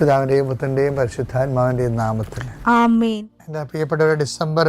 പിതാവിന്റെയും പുത്രന്റെയും പരിശുദ്ധാത്മാവിന്റെയും നാമത്തിൽ. എന്റെ പ്രിയപ്പെട്ടവരെ ഡിസംബർ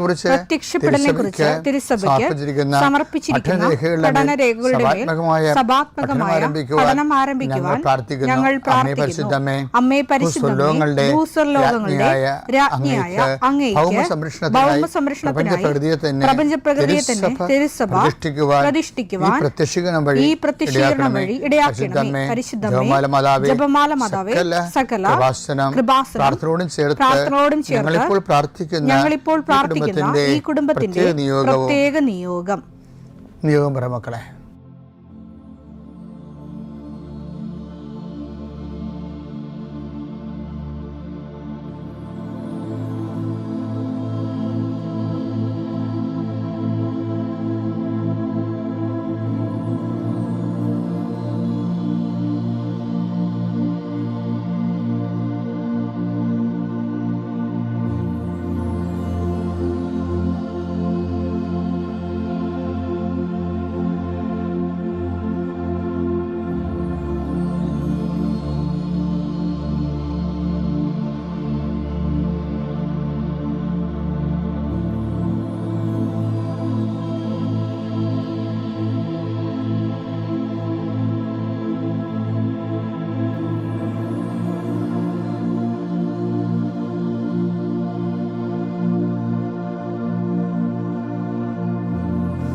കുറിച്ച് പ്രത്യക്ഷപ്പെടലിനെ കുറിച്ച് തിരുസഭയ്ക്ക് സമർപ്പിച്ചിരിക്കുന്ന പഠനരേഖകളുടെ മേൽ സഭാത്മകമായ പഠനം ആരംഭിക്കുവാൻ ഞങ്ങൾ പ്രാർത്ഥിക്കുന്നു. അമ്മേ പരിശുദ്ധമേ ഭൂസ്വർലോകങ്ങളുടെ രാജ്ഞിയായ അങ്ങേക്ക് ഭൗമ സംരക്ഷണത്തിനായി പ്രപഞ്ച പ്രകൃതിയെ തന്നെ തിരുസഭ പ്രതിഷ്ഠിക്കുവാൻ ഈ പ്രത്യക്ഷീകരണം വഴി ഇടയാക്കണമേ. പരിശുദ്ധമേ ജപമാല മാതാവേ സകല കൃപാസനം പ്രാർത്ഥനയോടും ചേർത്ത് പ്രാർത്ഥനയോടും ചേർത്ത് ഞങ്ങളിപ്പോൾ പ്രാർത്ഥിക്കുന്ന ഞങ്ങളിപ്പോൾ ഈ കുടുംബത്തിന്റെ പ്രത്യേക പ്രത്യേക നിയോഗം. നിയോഗം പറ മക്കളെ.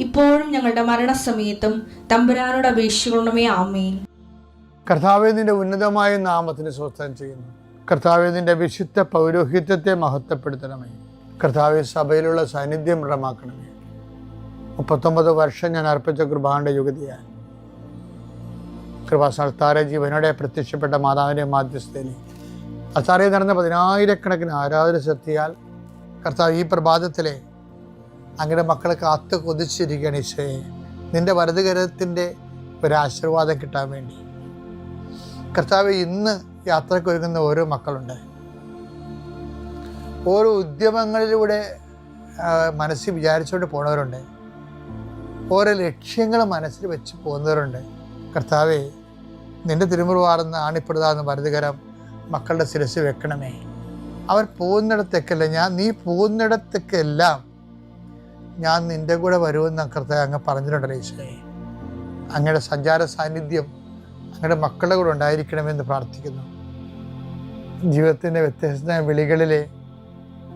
ഇപ്പോഴും ഞങ്ങളുടെ മരണസമയത്തും തമ്പുരാനോട് അപേക്ഷിക്കണമേ ആമേൻ. കർത്താവെ നിന്റെ ഉന്നതമായ നാമത്തിന് സ്വസ്ഥം ചെയ്യുന്നു. കർത്താവെ നിന്റെ വിശുദ്ധ പൗരോഹിത്യത്തെ മഹത്വപ്പെടുത്തണമേ. കർത്താവെ സഭയിലുള്ള സാന്നിധ്യം ദൃഢമാക്കണമേ. മുപ്പത്തൊമ്പത് വർഷം ഞാൻ അർപ്പിച്ച കൃപാന്റെ യുഗതിയാൽ കൃപാസ്ഥാന ജീവനോടെ പ്രത്യക്ഷപ്പെട്ട മാതാവിന്റെ മാധ്യസ്ഥയിൽ അസാറിൽ നടന്ന പതിനായിരക്കണക്കിന് ആരാധന ശക്തിയാൽ കർത്താവ് ഈ പ്രഭാതത്തിലെ അങ്ങയുടെ മക്കളെ കാത്തു കൊതിച്ചിരിക്കുകയാണ് ഈശോയെ. നിന്റെ വലതുകരത്തിന്റെ ഒരു ആശീർവാദം കിട്ടാൻ വേണ്ടി. കർത്താവ് ഇന്ന് യാത്രയ്ക്ക് ഒരുങ്ങുന്ന ഓരോ മക്കളുണ്ട്. ഓരോ ഉദ്യമങ്ങളിലൂടെ മനസ്സിൽ വിചാരിച്ചുകൊണ്ട് പോണവരുണ്ട്. ഓരോ ലക്ഷ്യങ്ങൾ മനസ്സിൽ വെച്ച് പോകുന്നവരുണ്ട്. കർത്താവെ നിന്റെ തിരുമുറുവാർന്ന് ആണിപ്പെടുതാന്ന് വരതുകരം മക്കളുടെ ശിരസ് വെക്കണമേ. അവർ പോകുന്നിടത്തേക്കല്ല ഞാൻ നീ പോകുന്നിടത്തേക്കെല്ലാം ഞാൻ നിന്റെ കൂടെ വരുമെന്ന് കർത്താവ് അങ്ങ് പറഞ്ഞിട്ടുണ്ടല്ലോ ഈശോയെ അങ്ങയുടെ സഞ്ചാര സാന്നിധ്യം അങ്ങയുടെ മക്കളുടെ കൂടെ ഉണ്ടായിരിക്കണമെന്ന് പ്രാർത്ഥിക്കുന്നു. ജീവിതത്തിന്റെ വ്യത്യസ്ത വിളികളിലെ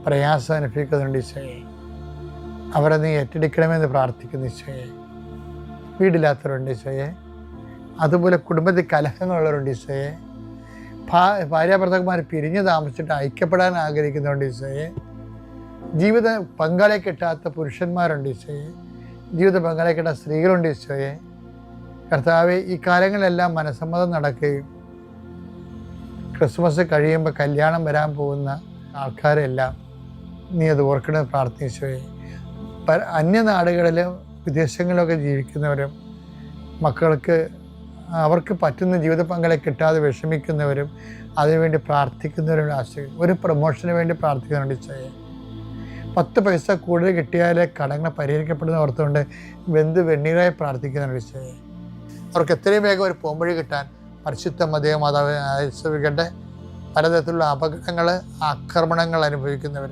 പ്രയാസം അനുഭവിക്കുന്നുണ്ട് ഈശോയെ അവരെ നീ ഏറ്റെടുക്കണമെന്ന് പ്രാർത്ഥിക്കുന്നു ഈശോയെ വീടില്ലാത്തവരുണ്ട് ഈശോയെ അതുപോലെ കുടുംബത്തിൽ കലഹങ്ങളുള്ളവരുണ്ട് ഈശോയെ ഭാ ഭാര്യാഭർത്താക്കന്മാർ പിരിഞ്ഞ് താമസിച്ചിട്ട് ഐക്യപ്പെടാൻ ആഗ്രഹിക്കുന്നുണ്ട് ഈശോയെ ജീവിത പങ്കാളിയെ കിട്ടാത്ത പുരുഷന്മാരുണ്ട് ഈശോയെ. ജീവിത പങ്കാളിയെ കിട്ടാത്ത സ്ത്രീകളുണ്ട് ഈശോയെ. കർത്താവെ ഈ കാലങ്ങളിലെല്ലാം മനസ്സമ്മതം നടക്കുകയും ക്രിസ്മസ് കഴിയുമ്പോൾ കല്യാണം വരാൻ പോകുന്ന ആൾക്കാരെല്ലാം നീ അത് ഓർക്കണമെന്ന് പ്രാർത്ഥിച്ചോയെ അന്യനാടുകളിലും വിദേശങ്ങളിലൊക്കെ ജീവിക്കുന്നവരും മക്കൾക്ക് അവർക്ക് പറ്റുന്ന ജീവിത പങ്കാളിയെ കിട്ടാതെ വിഷമിക്കുന്നവരും അതിനുവേണ്ടി പ്രാർത്ഥിക്കുന്നവരും ആശ്രയിക്കും. ഒരു പ്രൊമോഷന് വേണ്ടി പ്രാർത്ഥിക്കുന്നുണ്ട് ഈശോയെ. പത്ത് പൈസ കൂടുതൽ കിട്ടിയാലേ കടങ്ങൾ പരിഹരിക്കപ്പെടുന്ന ഓർത്തുകൊണ്ട് വെന്ത് വെണ്ണീരായി പ്രാർത്ഥിക്കുന്ന ഈശോയെ അവർക്ക് എത്രയും വേഗം ഒരു പോംവഴി കിട്ടാൻ പരിശുദ്ധ മതിയോ മാതാവ് ആശ്രയിക്കട്ടെ പലതരത്തിലുള്ള അപകടങ്ങൾ ആക്രമണങ്ങൾ അനുഭവിക്കുന്നവർ.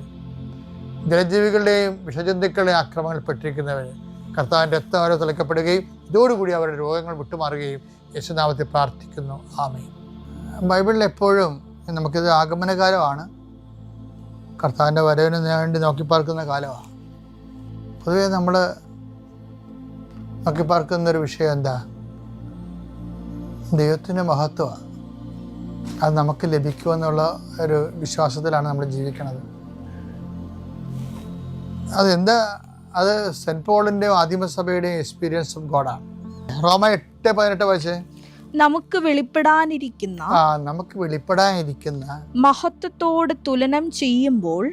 ജലജീവികളുടെയും വിഷജന്തുക്കളുടെയും ആക്രമണങ്ങളിൽ പെട്ടിരിക്കുന്നവർ. കർത്താവിന്റെ രക്തം അവരെ തിളക്കപ്പെടുകയും ഇതോടുകൂടി അവരുടെ രോഗങ്ങൾ വിട്ടുമാറുകയും യേശുനാമത്തിൽ പ്രാർത്ഥിക്കുന്നു. ആമേ ബൈബിളിൽ എപ്പോഴും നമുക്കിത് ആഗമനകാലമാണ്. കർത്താവിന്റെ വരവിന് വേണ്ടി നോക്കിപ്പാർക്കുന്ന കാലമാണ്. പൊതുവേ നമ്മൾ നോക്കിപ്പാർക്കുന്നൊരു വിഷയം എന്താ? ദൈവത്തിന്റെ മഹത്വമാണ്. അത് നമുക്ക് ലഭിക്കുമെന്നുള്ള ഒരു വിശ്വാസത്തിലാണ് നമ്മൾ ജീവിക്കുന്നത് അതെന്താ? അത് സെന്റ് പോളിന്റെയും ആദിമസഭയുടെയും എക്സ്പീരിയൻസ് ഓഫ് ഗോഡാണ്. റോമ എട്ട് പതിനെട്ട് വായിച്ചേ? നമുക്ക് വെളിപ്പെടാനിരിക്കുന്ന നമുക്ക് വെളിപ്പെടാനിരിക്കുന്ന മഹത്വത്തോട് തുലനം ചെയ്യുമ്പോൾ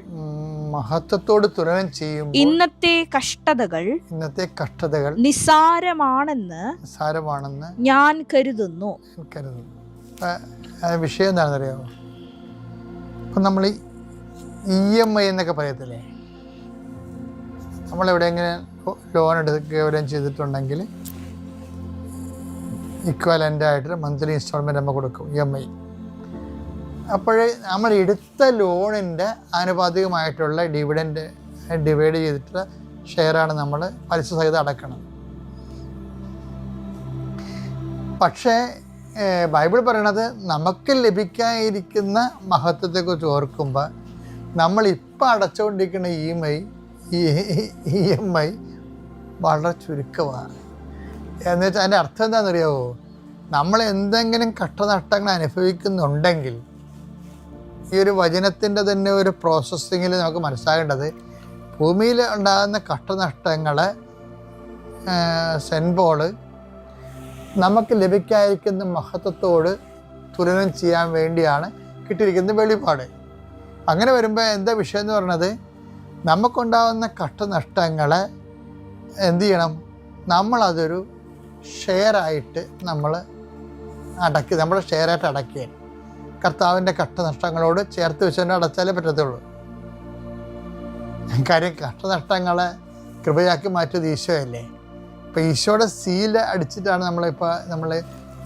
മഹത്വത്തോട് തുലനം ചെയ്യുമ്പോൾ ഇന്നത്തെ കഷ്ടതകൾ ഇന്നത്തെ കഷ്ടതകൾ നിസാരമാണെന്ന് നിസാരമാണെന്ന് ഞാൻ കരുതുന്നു. കരുതുന്നു. വിഷയം എന്താണെന്നറിയാമോ ഇപ്പം നമ്മൾ ഇ എം ഐ എന്നൊക്കെ പറയത്തില്ലേ? നമ്മളെവിടെ എങ്ങനെ ലോൺ എടുക്കുകയും ചെയ്തിട്ടുണ്ടെങ്കിൽ ഇക്വലന്റ് ആയിട്ട് മന്ത്ലി ഇൻസ്റ്റാൾമെന്റ് നമ്മൾ കൊടുക്കും ഇ എം ഐ അപ്പോഴേ നമ്മൾ എടുത്ത ലോണിന്റെ ആനുപാതികമായിട്ടുള്ള ഡിവിഡന്റ് ഡിവൈഡ് ചെയ്തിട്ടുള്ള ഷെയറാണ് നമ്മൾ പലിശ സഹിതം അടക്കണം പക്ഷേ ബൈബിൾ പറയണത് നമുക്ക് ലഭിക്കാതിരിക്കുന്ന മഹത്വത്തെക്കുറിച്ച് ഓർക്കുമ്പോൾ നമ്മൾ ഇപ്പം അടച്ചുകൊണ്ടിരിക്കുന്ന E M I E M I വളരെ ചുരുക്കമാണ്. എന്ന് വെച്ചാൽ അതിന്റെ അർത്ഥം എന്താണെന്നറിയാവോ? നമ്മൾ എന്തെങ്കിലും കഷ്ടനഷ്ടങ്ങൾ അനുഭവിക്കുന്നുണ്ടെങ്കിൽ ഈ ഒരു വചനത്തിന്റെ തന്നെ ഒരു പ്രോസസ്സിങ്ങിൽ നമുക്ക് മനസ്സിലാകേണ്ടത് ഭൂമിയിൽ ഉണ്ടാകുന്ന കഷ്ടനഷ്ടങ്ങളെ സെൻബോൾ നമുക്ക് ലഭിക്കാതിരിക്കുന്ന മഹത്വത്തോട് തുലനം ചെയ്യാൻ വേണ്ടിയാണ് കിട്ടിയിരിക്കുന്ന വെളിപാട്. അങ്ങനെ വരുമ്പോൾ എന്താ വിഷയം എന്ന് പറയുന്നത് നമുക്കുണ്ടാകുന്ന കഷ്ടനഷ്ടങ്ങളെ എന്തു ചെയ്യണം? നമ്മളതൊരു ഷെയറായിട്ട് നമ്മൾ അടക്കി നമ്മുടെ ഷെയറായിട്ട് അടക്കുക കർത്താവിന്റെ കഷ്ടനഷ്ടങ്ങളോട് ചേർത്ത് വെച്ചുകൊണ്ട് അടച്ചാലേ പറ്റത്തുള്ളൂ. കാര്യം കഷ്ടനഷ്ടങ്ങളെ കൃപയാക്കി മാറ്റിയത് ഈശോയല്ലേ ഇപ്പോൾ ഈശോയുടെ സീൽ അടിച്ചിട്ടാണ് നമ്മളിപ്പോൾ നമ്മൾ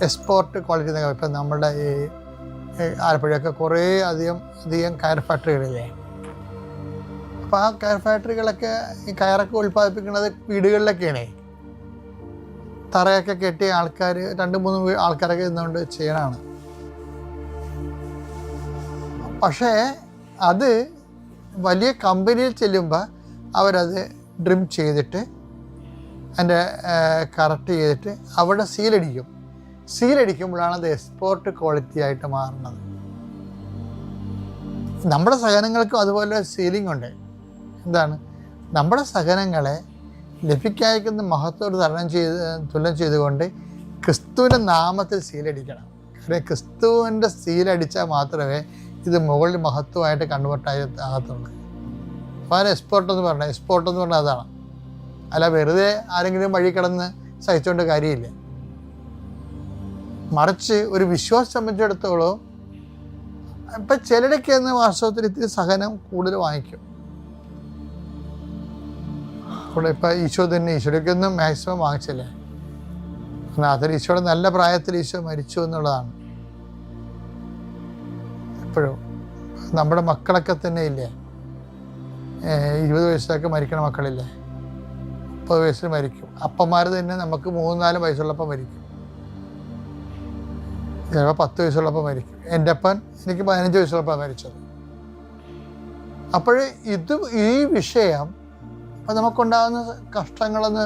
എക്സ്പോർട്ട് ക്വാളിറ്റി എന്നൊക്കെ ഇപ്പം നമ്മുടെ ഈ ആലപ്പുഴയൊക്കെ കുറേ അധികം അധികം കയർ ഫാക്ടറികളില്ലേ? അപ്പോൾ ആ കയർ ഫാക്ടറികളൊക്കെ ഈ കയറൊക്കെ ഉൽപ്പാദിപ്പിക്കുന്നത് വീടുകളിലൊക്കെയാണേ. തറയൊക്കെ കെട്ടിയ ആൾക്കാർ രണ്ട് മൂന്ന് ആൾക്കാരൊക്കെ ഇരുന്നുകൊണ്ട് ചെയ്യണമാണ് പക്ഷേ അത് വലിയ കമ്പനിയിൽ ചെല്ലുമ്പോൾ അവരത് ഡ്രിം ചെയ്തിട്ട് അതിന്റെ കറക്റ്റ് ചെയ്തിട്ട് അവിടെ സീലടിക്കും. സീലടിക്കുമ്പോഴാണ് അത് എക്സ്പോർട്ട് ക്വാളിറ്റി ആയിട്ട് മാറുന്നത്. നമ്മുടെ സഹനങ്ങൾക്കും അതുപോലെ സീലിംഗ് ഉണ്ട്. എന്താണ്? നമ്മുടെ സഹനങ്ങളെ ലഭിക്കാതിരിക്കുന്ന മഹത്വത്തോട് തരണം ചെയ്ത് തുലനം ചെയ്തുകൊണ്ട് ക്രിസ്തുവിന്റെ നാമത്തിൽ സീലടിക്കണം. കാരണം ക്രിസ്തുവിന്റെ സീലടിച്ചാൽ മാത്രമേ ഇത് മുകളിൽ മഹത്വമായിട്ട് കൺവേർട്ടായി ആകത്തുള്ളൂ. അപ്പോൾ എക്സ്പോർട്ട് എന്ന് പറഞ്ഞാൽ എക്സ്പോർട്ട് എന്ന് പറഞ്ഞാൽ അതാണ്. അല്ല വെറുതെ ആരെങ്കിലും വഴി കിടന്ന് സഹിച്ചുകൊണ്ട് കാര്യമില്ല. മറിച്ച് ഒരു വിശ്വാസം സംബന്ധിച്ചിടത്തോളം ഇപ്പം ചിലടക്കുന്ന വാസ്തവത്തിൽ ഇത്തിരി സഹനം കൂടുതൽ വാങ്ങിക്കും. ഇവിടെ ഇപ്പം ഈശോ തന്നെ ഈശോയ്ക്കൊന്നും മാക്സിമം വാങ്ങിച്ചില്ലേ. അതിൽ ഈശോയുടെ നല്ല പ്രായത്തിൽ ഈശോ മരിച്ചു എന്നുള്ളതാണ്. എപ്പോഴും. നമ്മുടെ മക്കളൊക്കെ തന്നെ ഇല്ലേ? ഇരുപത് വയസ്സൊക്കെ മരിക്കണ മക്കളില്ലേ? മുപ്പത് വയസ്സിൽ മരിക്കും. അപ്പന്മാർ തന്നെ നമുക്ക് മൂന്ന് നാല് വയസ്സുള്ളപ്പോൾ മരിക്കും. ചിലപ്പോൾ പത്ത് വയസ്സുള്ളപ്പോൾ മരിക്കും. എന്റെ അപ്പൻ എനിക്ക് പതിനഞ്ച് വയസ്സുള്ളപ്പോൾ മരിച്ചത്. അപ്പോൾ ഇത് ഈ വിഷയം അപ്പം നമുക്കുണ്ടാകുന്ന കഷ്ടങ്ങളെന്ന്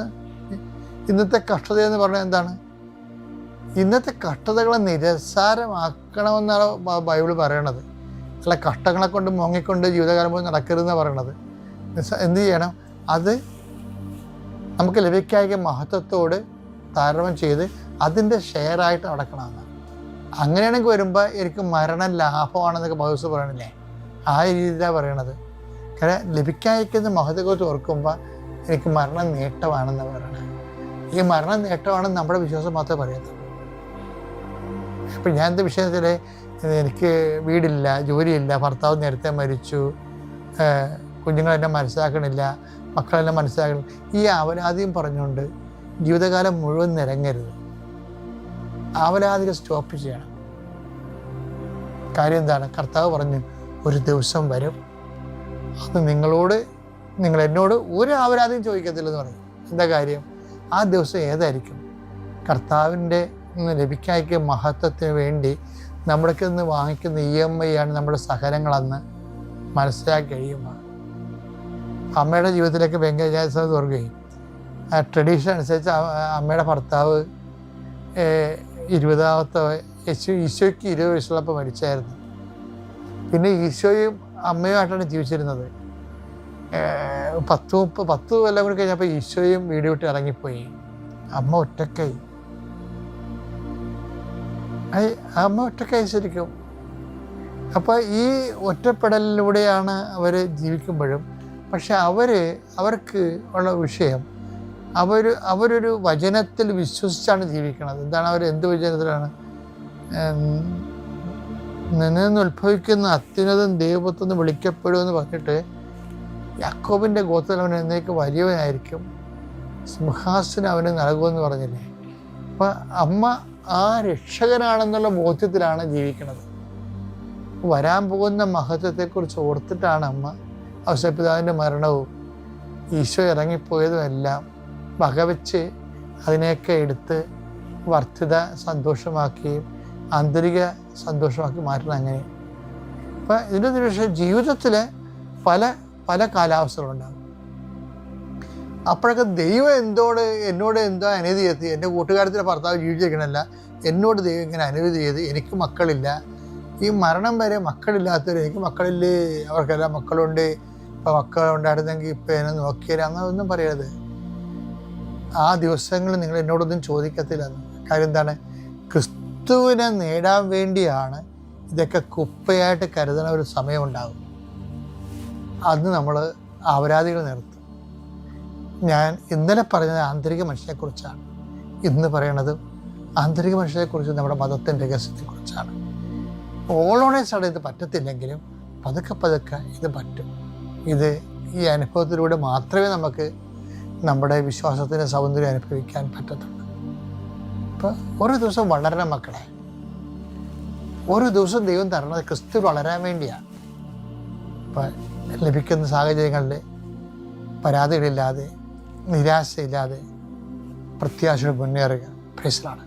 ഇന്നത്തെ കഷ്ടത എന്ന് പറഞ്ഞാൽ എന്താണ് ഇന്നത്തെ കഷ്ടതകളെ നിരസാരമാക്കണമെന്നാണ് ബൈബിൾ പറയണത് അല്ല കഷ്ടങ്ങളെ കൊണ്ട് മുങ്ങിക്കൊണ്ട് ജീവിതകാലം പോയി നടക്കരുതെന്ന് പറയണത് എന്ത് ചെയ്യണം അത് നമുക്ക് ലഭിക്കായ മഹത്വത്തോട് താരതമ്യം ചെയ്ത് അതിന്റെ ഷെയറായിട്ട് നടക്കണമെന്ന് അങ്ങനെയാണെങ്കിൽ വരുമ്പോൾ എനിക്ക് മരണം ലാഭമാണെന്നൊക്കെ ബൗസ് പറയണില്ലേ ആ രീതിയിലാണ് പറയണത് കാരണം ലഭിക്കാതിരിക്കുന്ന മഹത്വത്തെ ഓർക്കുമ്പോൾ എനിക്ക് മരണം നേട്ടമാണെന്ന് പറയണത് ഈ മരണം നേട്ടമാണെന്ന് നമ്മുടെ വിശ്വാസം മാത്രമേ പറയത്തുള്ളൂ ഇപ്പം ഞാൻ എന്താ വിഷയത്തിൽ എനിക്ക് വീടില്ല ജോലിയില്ല ഭർത്താവ് നേരത്തെ മരിച്ചു കുഞ്ഞുങ്ങളെല്ലാം മനസ്സിലാക്കണില്ല മക്കളെല്ലാം മനസ്സിലാക്കണം. ഈ അവലാദിയും പറഞ്ഞുകൊണ്ട് ജീവിതകാലം മുഴുവൻ നിരങ്ങരുത്. ആവലാദികൾ സ്റ്റോപ്പ് ചെയ്യണം. കാര്യം എന്താണ്? കർത്താവ് പറഞ്ഞു ഒരു ദിവസം വരും. അത് നിങ്ങളോട് നിങ്ങൾ എന്നോട് ഒരു ആവലാദിയും ചോദിക്കത്തില്ലെന്ന് പറഞ്ഞു എന്താ കാര്യം? ആ ദിവസം ഏതായിരിക്കും? കർത്താവിന്റെ ലഭിക്കായ്ക്ക് മഹത്വത്തിന് വേണ്ടി നമ്മുടെ നിന്ന് വാങ്ങിക്കുന്ന ഇ എം ഐ ആണ് നമ്മുടെ സഹനങ്ങളെന്ന് മനസ്സിലാക്കി കഴിയുമ്പോൾ അമ്മയുടെ ജീവിതത്തിലേക്ക് ഭയങ്കര തുറക്കുകയും ആ ട്രഡീഷൻ അനുസരിച്ച് അമ്മയുടെ ഭർത്താവ് ഇരുപതാമത്തെ യേശു ഈശോയ്ക്ക് ഇരുപത് വയസ്സുള്ളപ്പോൾ മരിച്ചായിരുന്നു. പിന്നെ ഈശോയും അമ്മയുമായിട്ടാണ് ജീവിച്ചിരുന്നത്. പത്ത് മുപ്പത് പത്ത് കൊല്ലം കൂടി കഴിഞ്ഞപ്പോൾ ഈശോയും വീട് വിട്ട് ഇറങ്ങിപ്പോയി. അമ്മ ഒറ്റക്കായി അമ്മ ഒറ്റക്കായി ശരിക്കും. അപ്പോൾ ഈ ഒറ്റപ്പെടലിലൂടെയാണ് അവർ ജീവിക്കുമ്പോഴും പക്ഷെ അവർ അവർക്ക് ഉള്ള വിഷയം അവർ അവരൊരു വചനത്തിൽ വിശ്വസിച്ചാണ് ജീവിക്കുന്നത് എന്താണ് അവർ എന്ത് വചനത്തിലാണ്? ഉം, നിന്നിൽ നിന്ന് ഉത്ഭവിക്കുന്ന അത്യുന്നതം ദൈവത്തെന്ന് വിളിക്കപ്പെടുമെന്ന് പറഞ്ഞിട്ട് യാക്കോബിന്റെ ഗോത്രത്തിൽ അവൻ എന്നേക്ക് വലിയവനായിരിക്കും. സിംഹാസനം അവന് നൽകുമെന്ന് പറഞ്ഞില്ലേ? അപ്പം അമ്മ ആ രക്ഷകനാണെന്നുള്ള ബോധ്യത്തിലാണ് ജീവിക്കുന്നത്. വരാൻ പോകുന്ന മഹത്വത്തെക്കുറിച്ച് ഓർത്തിട്ടാണ് അമ്മ അവസരപിതാവിന്റെ മരണവും ഈശോ ഇറങ്ങിപ്പോയതും എല്ലാം വകവെച്ച് അതിനെയൊക്കെ എടുത്ത് വർദ്ധിത സന്തോഷമാക്കുകയും ആന്തരിക സന്തോഷമാക്കി മാറ്റണം അങ്ങനെ അപ്പം ഇതിന്റെ പക്ഷെ ജീവിതത്തിൽ പല പല കാലാവസ്ഥകളുണ്ടാകും. അപ്പോഴൊക്കെ ദൈവം എന്തോട് എന്നോട് എന്തോ അനുമതി ചെയ്ത് എന്റെ കൂട്ടുകാരത്തിന്റെ ഭർത്താവ് ജീവിച്ചിരിക്കണമല്ല എന്നോട് ദൈവം ഇങ്ങനെ അനുമതി ചെയ്ത് എനിക്ക് മക്കളില്ല. ഈ മരണം വരെ മക്കളില്ലാത്തവർ എനിക്ക് മക്കളില്ലേ അവർക്കെല്ലാം മക്കളുണ്ട് ഇപ്പം മക്കളുണ്ടായിരുന്നെങ്കിൽ ഇപ്പം എന്നെ നോക്കിയാൽ അങ്ങനൊന്നും പറയരുത്. ആ ദിവസങ്ങളിൽ നിങ്ങൾ എന്നോടൊന്നും ചോദിക്കത്തില്ല. കാര്യം എന്താണ്? ക്രിസ്തുവിനെ നേടാൻ വേണ്ടിയാണ് ഇതൊക്കെ കുപ്പയായിട്ട് കരുതുന്ന ഒരു സമയമുണ്ടാകും. അന്ന് നമ്മൾ അപരാധികൾ നിർത്തും. ഞാൻ ഇന്നലെ പറഞ്ഞത് ആന്തരിക മനുഷ്യനെക്കുറിച്ചാണ് ഇന്ന് പറയണത് ആന്തരിക മനുഷ്യനെക്കുറിച്ച് നമ്മുടെ മതത്തിന്റെ രഹസ്യത്തെക്കുറിച്ചാണ്. ഓളോണേഴ്സാണ് ഇത് പറ്റത്തില്ലെങ്കിലും പതുക്കെ പതുക്കെ ഇത് പറ്റും. ഇത് ഈ അനുഭവത്തിലൂടെ മാത്രമേ നമുക്ക് നമ്മുടെ വിശ്വാസത്തിന്റെ സൗന്ദര്യം അനുഭവിക്കാൻ പറ്റത്തുള്ളൂ. അപ്പോൾ ഒരു ദിവസം വളരണം മക്കളെ. ഒരു ദിവസം ദൈവം തരണത് ക്രിസ്തു വളരാൻ വേണ്ടിയാണ് ഇപ്പം ലഭിക്കുന്ന സാഹചര്യങ്ങളിൽ പരാതികളില്ലാതെ നിരാശയില്ലാതെ പ്രത്യാശയോടെ മുന്നേറുക. പ്രേസലാണ്